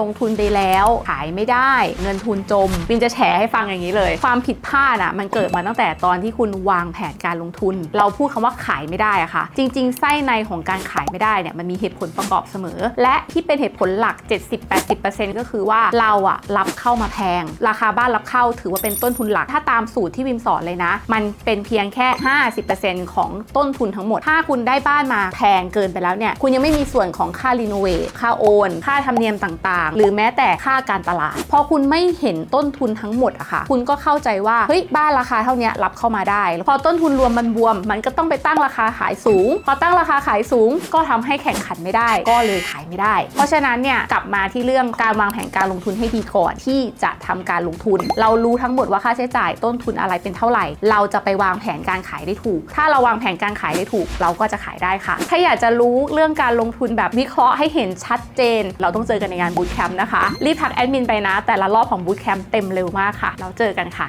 ลงทุนไปแล้วขายไม่ได้เงินทุนจมบินจะแฉให้ฟังอย่างนี้เลย ความผิดพลาดอะมันเกิดมาตั้งแต่ตอนที่คุณวางแผนการลงทุน เราพูดคำว่าขายไม่ได้อะค่ะ จริง ๆ ไส้ในของการขายไม่ได้เนี่ยมันมีเหตุผลประกอบเสมอ และที่เป็นเหตุผลหลัก 70-80%ก็คือว่าเราอะรับเข้ามาแพง ราคาบ้านรับเข้าถือว่าเป็นต้นทุนหลัก ถ้าตามสูตรที่วิมสอนเลยนะ มันเป็นเพียงแค่ 50%ของต้นทุนทั้งหมด ถ้าคุณได้บ้านมาแพงเกินไปแล้วเนี่ยคุณยังไม่มีส่วนของค่ารีโนเวทค่าโอน ค่าธรรมเนียมต่างๆหรือแม้แต่ค่าการตลาด พอคุณไม่เห็นต้นทุนทั้งหมดอะค่ะ คุณก็เข้าใจว่าเฮ้ยบ้านราคาเท่านี้รับเข้ามาได้ พอต้นทุนรวมมันบวม มันก็ต้องไปตั้งราคาขายสูง พอตั้งราคาขายสูง ก็ทำให้แข่งขันไม่ได้ ก็เลยขายไม่ได้ เพราะฉะนั้นเนี่ยกลับมาที่เรื่องการวางแผนการลงทุนให้ดีก่อนที่จะทำการลงทุน เรารู้ทั้งหมดว่าค่าใช้จ่ายต้นทุนอะไรเป็นเท่าไหร่ เราจะไปวางแผนการขายได้ถูก ถ้าเราวางแผนการขายได้ถูก เราก็จะขายได้ค่ะ ถ้าอยากจะรู้เรื่องการลงทุนแบบวิเคราะห์ให้เห็นชัดเจน เราต้องเจอกันในงานบูตแคมป์นะคะ รีบทักแอดมินไปนะ แต่ละรอบของบูตแคมป์เต็มเร็วมากค่ะ เราเจอกันค่ะ